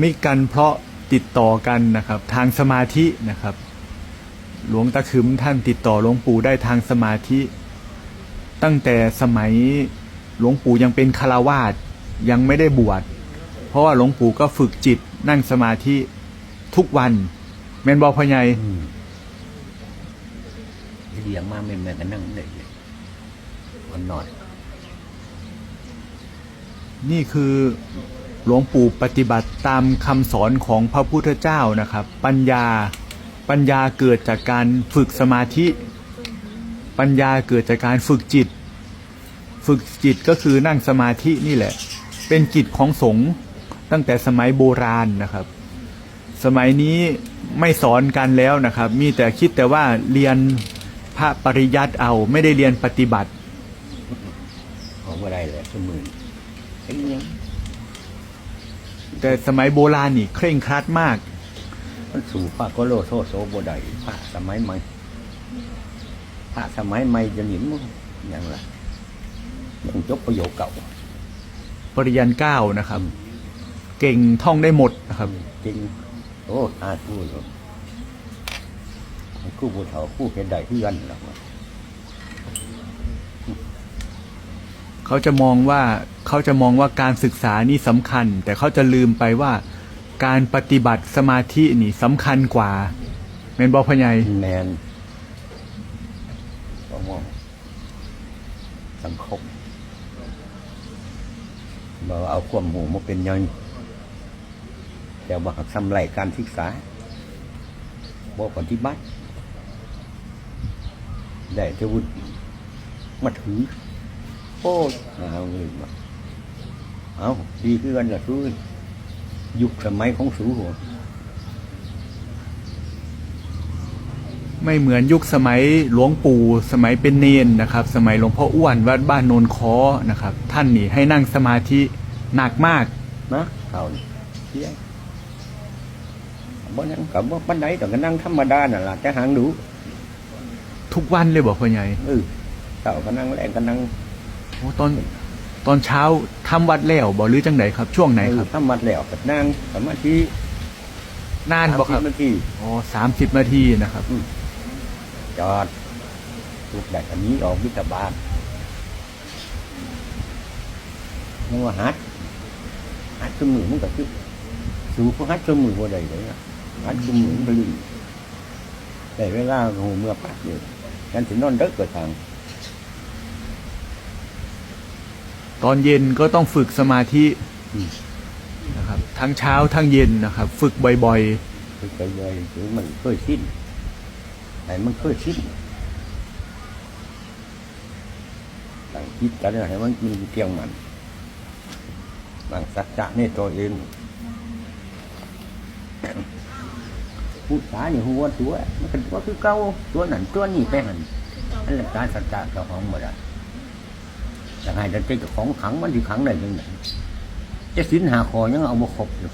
ไม่กันเพราะติดต่อกันนะครับ ทางสมาธินะครับ หลวงตาคึมท่านติดต่อหลวงปู่ได้ทางสมาธิ ตั้งแต่สมัยหลวงปู่ยังเป็นคารวาสยังไม่ได้บวชเพราะว่าหลวงปู่ก็ฝึกจิตนั่งสมาธิทุกวันแมนบอพอใหญายอืมเลี้ยงมาไม่แม่ก็นั่งได้เลยวันนอนนี่คือ หลวงปู่ปฏิบัติตามคำสอนของพระพุทธเจ้านะครับ ปัญญาปัญญาเกิดจากการฝึกสมาธิ ปัญญาเกิดจากการฝึกจิต ฝึกจิตก็คือนั่งสมาธินี่แหละ เป็นกิจของสงฆ์ตั้งแต่สมัยโบราณนะครับ สมัยนี้ไม่สอนกันแล้วนะครับ มีแต่คิดแต่ว่าเรียนพระปริยัติเอาไม่ได้เรียนปฏิบัติของอะไรเลยสมือเอ็งยัง แต่สมัยโบราณนี่เคร่งครัดมาก มันสู่พระโกโลโซโซโบไดพระสมัยใหม่พระสมัยใหม่จะหนิมยังล่ะยังจบประโยคเก่า ปริยันเก้านะครับ เก่งท่องได้หมดนะครับ จริง โอ้อาทูดคู่ผู้เฒ่าคู่เห็นใดที่กันหรอ เขาจะมองว่าเขาจะมองว่าการศึกษานี่สำคัญ แต่เขาจะลืมไปว่า การปฏิบัติสมาธินี่สำคัญกว่าเมนบอพญายแมนมองสังคมบอกว่าเอาความหูมาเป็นยังแต่ว่าหักทำไรการศึกษาบ่ปฏิบัติได้เทวุฒิมาถือ โอ้ยเอาเงินมาเอาดีขึ้นกันละคือยุคสมัยของสูหัวไม่เหมือนยุคสมัยหลวงปู่สมัยเป็นเนนนะครับ สมัยหลวงพ่ออ้วนวัดบ้านโนนคอนะครับ ท่านนี่ให้นั่งสมาธิหนักมากนะเขานี่เที่ยงบ่นั่งกับบ่ปันไดแต่ก็นั่งธรรมดาน่ะล่ะจะหางดู ทุกวันเลยบอกพ่อใหญ่เออเต่าก็นั่งแรงก็นั่ง โอ้ตอนตอนเช้าทำวัดแล้วบอกหรือจังไหนครับ ช่วงไหนครับเออทำมัดแล้วก็นั่งสมาธินานบอกครับสมสินาทีอ๋อสามสิบนาทีนะครับ จอดลูกได้อันนี้ออกวิตาบาลนึกว่าฮัดฮัดจมือมันก็คือสูบฮัดจมือบ่ได้เลยนะฮัดจมือมันไปลืมแต่เวลาหูเมื่อปัดอยู่กันถึงนอนเด็กก็ทาง ตอนเย็นก็ต้องฝึกสมาธินะครับทั้งเช้าทั้งเย็นนะครับ ฝึกบ่อยคือไปเลยคือมันเคยสิ้นแต่มันเคยสิ้นต่างคิดกันให้มันมีเพียงมันบางสัจจะในตัวเองผู้สานี่หัวตัวมันก็ว่าคือเก่าตัวนั้นตัวนี้ไปหันนั่นหละการสัจจะเจ้าของหมดอะ แต่ให้แต่เจ้ของขังมันที่ขังได้ยังไงจะสินหาคอยังเอามาครบอยู่